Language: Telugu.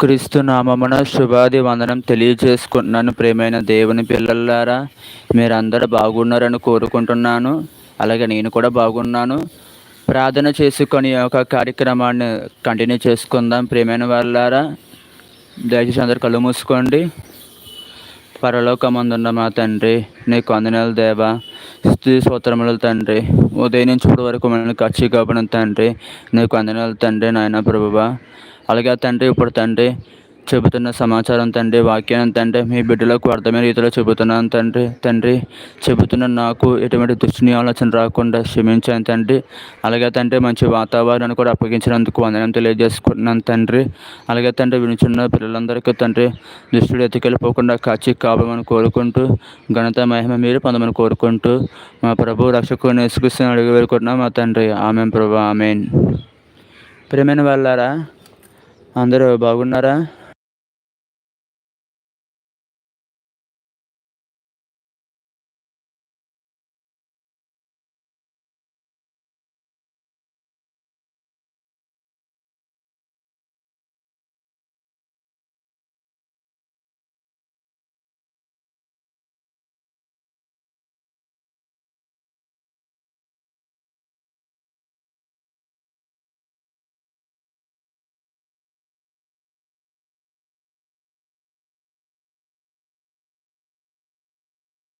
క్రీస్తు నామమున శుభాది వందనం తెలియజేసుకుంటున్నాను. ప్రేమైన దేవుని పిల్లలారా మీరందరూ బాగున్నారని కోరుకుంటున్నాను. అలాగే నేను కూడా బాగున్నాను. ప్రార్థన చేసుకొని ఒక కార్యక్రమాన్ని కంటిన్యూ చేసుకుందాం. ప్రేమైన వాళ్ళారా దయచేసి అందరు కళ్ళు మూసుకోండి. పరలోకమందున్న మా తండ్రి నీకు వందనాలు దేవా. స్థుతి సూత్రముల తండ్రి. ఉదయం నుంచి ఇప్పటి వరకు మనల్ని ఖర్చు కాబడిన తండ్రి నీకు అందనాలు తండ్రి నాయన ప్రభువా. అలాగే తండ్రి ఇప్పుడు తండ్రి చెబుతున్న సమాచారం తండ్రి వాక్యం తండ్రి మీ బిడ్డలకు అర్థమైన రీతిలో చెబుతున్నాను తండ్రి తండ్రి చెబుతున్న నాకు ఎటువంటి దుష్టిని ఆలోచన రాకుండా క్షమించాను తండ్రి. అలాగే తండ్రి మంచి వాతావరణాన్ని కూడా అప్పగించినందుకు వందనం తెలియజేసుకుంటున్నాను తండ్రి. అలాగే తండ్రి వినుచున్న పిల్లలందరికీ తండ్రి దుష్టుడు ఎత్తుకెళ్ళిపోకుండా కాచి కావమని కోరుకుంటూ ఘనత మహిమ మీరు పొందమని కోరుకుంటూ మా ప్రభు రక్షకుని నేసుకృష్ణ అడిగి వేడుకుంటున్నాం మా తండ్రి. ఆమెన్ ప్రభు ఆమెన్. ప్రేమైన వాళ్ళారా అందరూ బాగున్నారా?